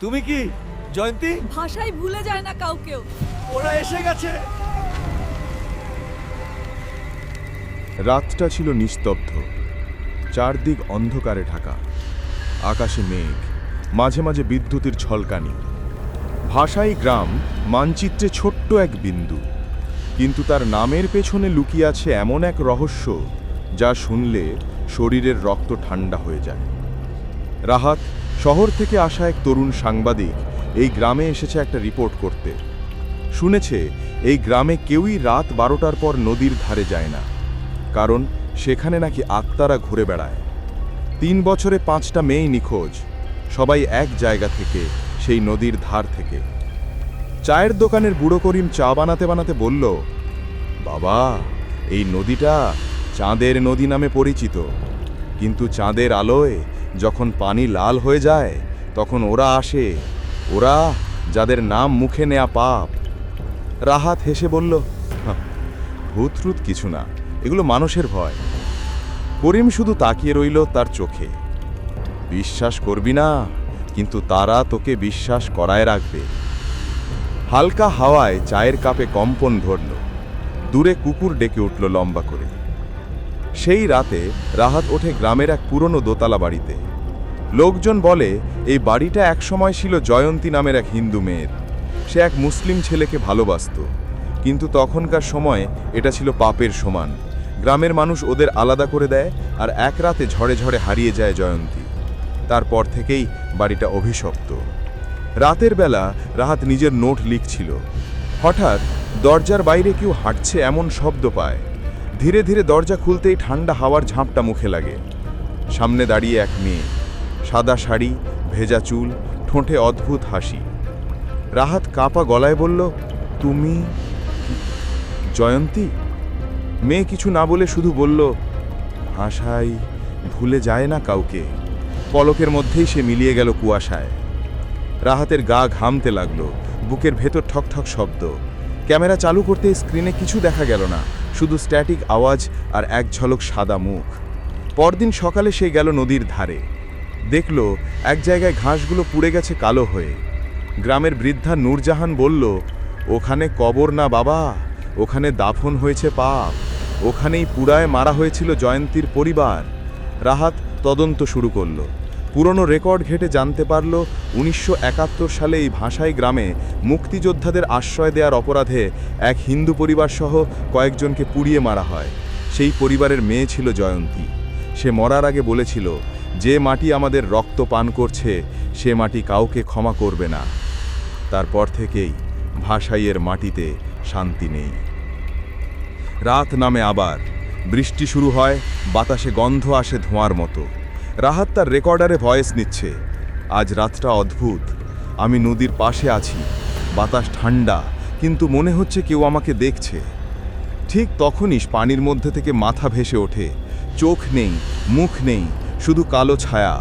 তুমি কি জয়ন্তী? ভাষাই ভুলে যায় না কাউকেও ওরা এসে গেছে। রাতটা ছিল নিস্তব্ধ। চারদিক অন্ধকারে ঢাকা। আকাশে মেঘ মাঝে মাঝে বিদ্যুতের ঝলকানি ভাষাই গ্রাম মানচিত্রে ছোট্ট এক বিন্দু। কিন্তু তার নামের পেছনে লুকিয়ে আছে এমন এক রহস্য যা শুনলে শরীরের রক্ত ঠান্ডা হয়ে যায়। রাহাত শহর থেকে আসা এক তরুণ সাংবাদিক এই গ্রামে এসেছে একটা রিপোর্ট করতে। শুনেছে, এই গ্রামে কেউই রাত বারোটার পর নদীর ধারে যায় না, কারণ সেখানে নাকি আত্মারা ঘুরে বেড়ায়। তিন বছরে পাঁচটা মেয়ে নিখোঁজ, সবাই এক জায়গা থেকে, সেই নদীর ধার থেকে। চায়ের দোকানের বুড়ো করিম চা বানাতে বানাতে বলল, বাবা, এই নদীটা চাঁদের নদী নামে পরিচিত, কিন্তু চাঁদের আলোয় যখন পানি লাল হয়ে যায় তখন ওরা আসে। ওরা যাদের নাম মুখে নেয়া পাপ। রাহাত হেসে বলল "হাহ, ভূতরুত কিছু না এগুলো মানুষের ভয়। করিম শুধু তাকিয়ে রইল তার চোখে। বিশ্বাস করবি না কিন্তু তারা তোকে বিশ্বাস করায় রাখবে। হালকা হাওয়ায় চায়ের কাপে কম্পন ধরল দূরে কুকুর ডেকে উঠল লম্বা করে। সেই রাতে রাহাত ওঠে গ্রামের এক পুরনো দোতলা বাড়িতে। লোকজন বলে, এই বাড়িটা একসময় ছিল জয়ন্তী নামের এক হিন্দু মেয়ের। সে এক মুসলিম ছেলেকে ভালোবাসতো। কিন্তু তখনকার সময় এটা ছিল পাপের সমান। গ্রামের মানুষ ওদের আলাদা করে দেয় আর এক রাতে ঝড়ে ঝড়ে হারিয়ে যায় জয়ন্তী। তারপর থেকেই বাড়িটা অভিশপ্ত। রাতের বেলা রাহাত নিজের নোট লিখছিল। হঠাৎ দরজার বাইরে কেউ হাঁটছে এমন শব্দ পায়। ধীরে ধীরে দরজা খুলতেই ঠান্ডা হাওয়ার ঝাঁপটা মুখে লাগে। সামনে দাঁড়িয়ে এক মেয়ে, সাদা শাড়ি, ভেজা চুল, ঠোঁটে অদ্ভুত হাসি। রাহাত কাপা গলায় বলল, তুমি জয়ন্তী? মেয়ে কিছু না বলে শুধু বলল হাসাই ভুলে যায় না কাউকে। পলকের মধ্যেই সে মিলিয়ে গেল কুয়াশায়। রাহাতের গা ঘামতে লাগল, বুকের ভেতর ঠক ঠক শব্দ। ক্যামেরা চালু করতে স্ক্রিনে কিছু দেখা গেল না, শুধু স্ট্যাটিক আওয়াজ আর এক ঝলক সাদা মুখ। পরদিন সকালে সে গেল নদীর ধারে। দেখল এক জায়গায় ঘাসগুলো পুড়ে গেছে কালো হয়ে। গ্রামের বৃদ্ধা নূরজাহান বলল, ওখানে কবর না বাবা, ওখানে দাফন হয়েছে পাপ। ওখানেই পুরায় মারা হয়েছিল জয়ন্তীর পরিবার। রাহাত তদন্ত শুরু করল। পুরনো রেকর্ড ঘেটে জানতে পারল উনিশশো একাত্তর সালে এই ভাষাই গ্রামে মুক্তিযোদ্ধাদের আশ্রয় দেওয়ার অপরাধে এক হিন্দু পরিবার সহ কয়েকজনকে পুড়িয়ে মারা হয়। সেই পরিবারের মেয়ে ছিল জয়ন্তী। সে মরার আগে বলেছিল, যে মাটি আমাদের রক্ত পান করছে, সে মাটি কাউকে ক্ষমা করবে না। তারপর থেকেই ভাষাইয়ের মাটিতে শান্তি নেই। রাত নামে আবার, বৃষ্টি শুরু হয়, বাতাসে গন্ধ আসে ধোঁয়ার মতো। রাহাত তার রেকর্ডারে ভয়েস নিচ্ছে। আজ রাতটা অদ্ভুত। আমি নদীর পাশে আছি। বাতাস ঠান্ডা, কিন্তু মনে হচ্ছে কেউ আমাকে দেখছে। ঠিক তখনই পানির মধ্যে থেকে মাথা ভেসে ওঠে। চোখ নেই, মুখ নেই, শুধু কালো ছায়া।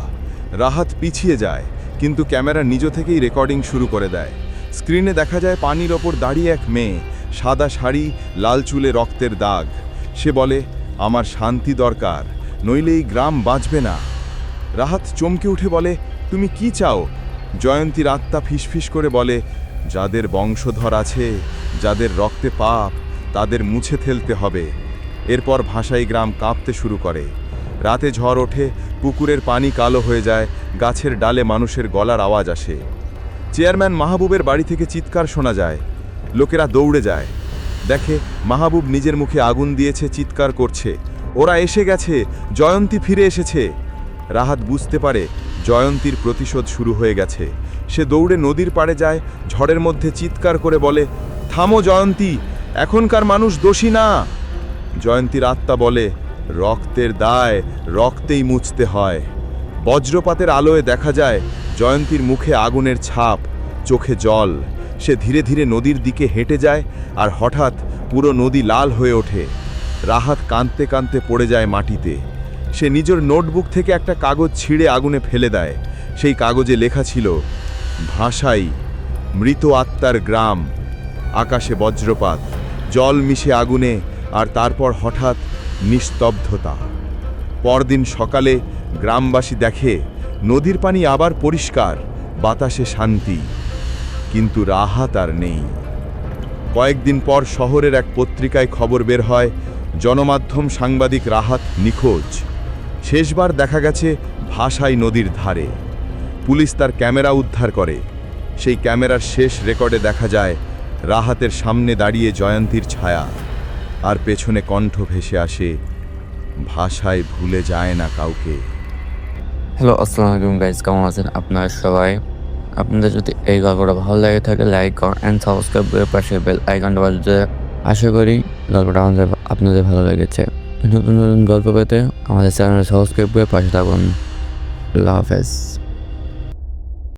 রাহাত পিছিয়ে যায়, কিন্তু ক্যামেরা নিজ থেকেই রেকর্ডিং শুরু করে দেয়। স্ক্রিনে দেখা যায় পানির ওপর দাঁড়িয়ে এক মেয়ে, সাদা শাড়ি, লাল চুলে রক্তের দাগ। সে বলে, আমার শান্তি দরকার, নইলে এই গ্রাম বাঁচবে না। রাহাত চমকে উঠে বলে, তুমি কি চাও? জয়ন্তীর আত্মা ফিসফিস করে বলে, যাদের বংশধর আছে, যাদের রক্তে পাপ, তাদের মুছে ফেলতে হবে। এরপর ভাষাই গ্রাম কাঁপতে শুরু করে। রাতে ঝড় ওঠে, পুকুরের পানি কালো হয়ে যায়, গাছের ডালে মানুষের গলার আওয়াজ আসে। চেয়ারম্যান মাহবুবের বাড়ি থেকে চিৎকার শোনা যায়। লোকেরা দৌড়ে যায়। দেখে মাহবুব নিজের মুখে আগুন দিয়েছে, চিৎকার করছে। ওরা এসে গেছে, জয়ন্তী ফিরে এসেছে। রাহাত বুঝতে পারে জয়ন্তীর প্রতিশোধ শুরু হয়ে গেছে। সে দৌড়ে নদীর পাড়ে যায়, ঝড়ের মধ্যে চিৎকার করে বলে, থামো জয়ন্তী, এখনকার মানুষ দোষী না। জয়ন্তীর আত্মা বলে, রক্তের দায় রক্তেই মুছতে হয়। বজ্রপাতের আলোয় দেখা যায়, জয়ন্তীর মুখে আগুনের ছাপ, চোখে জল। সে ধীরে ধীরে নদীর দিকে হেঁটে যায় আর হঠাৎ পুরো নদী লাল হয়ে ওঠে। রাহাত কাঁদতে কাঁদতে পড়ে যায় মাটিতে। সে নিজের নোটবুক থেকে একটা কাগজ ছিঁড়ে আগুনে ফেলে দেয়। সেই কাগজে লেখা ছিল, ভাষাই, মৃত আত্মার গ্রাম, আকাশে বজ্রপাত, জল মিশে আগুনে, আর তারপর হঠাৎ নিস্তব্ধতা। পরদিন সকালে গ্রামবাসী দেখে, নদীর পানি আবার পরিষ্কার, বাতাসে শান্তি, কিন্তু রাহাত আর নেই। কয়েকদিন পর শহরের এক পত্রিকায় খবর বের হয়, জনমাধ্যম সাংবাদিক রাহাত নিখোঁজ। শেষবার দেখা গেছে ভাষাই নদীর ধারে। পুলিশ তার ক্যামেরা উদ্ধার করে। সেই ক্যামেরার শেষ রেকর্ডে দেখা যায়, রাহাতের সামনে দাঁড়িয়ে জয়ন্তীর ছায়া। আর পেছনে কণ্ঠ ভেসে আসে, ভাষায় ভুলে যায় না কাউকে। হ্যালো, আসসালামু আলাইকুম গাইজ কেমন আছেন আপনারা সবাই? আপনাদের যদি এই গল্পটা ভালো লাগে থাকে লাইক কর অ্যান্ড সাবস্ক্রাইব করে পাশে বেল আইকনটা বাজতে আশা করি গল্পটা আমাদের আপনাদের ভালো লেগেছে। নতুন নতুন গল্প পেতে আমাদের চ্যানেল সাবস্ক্রাইব করে পাশে থাকুন। লাভ হাফেজ।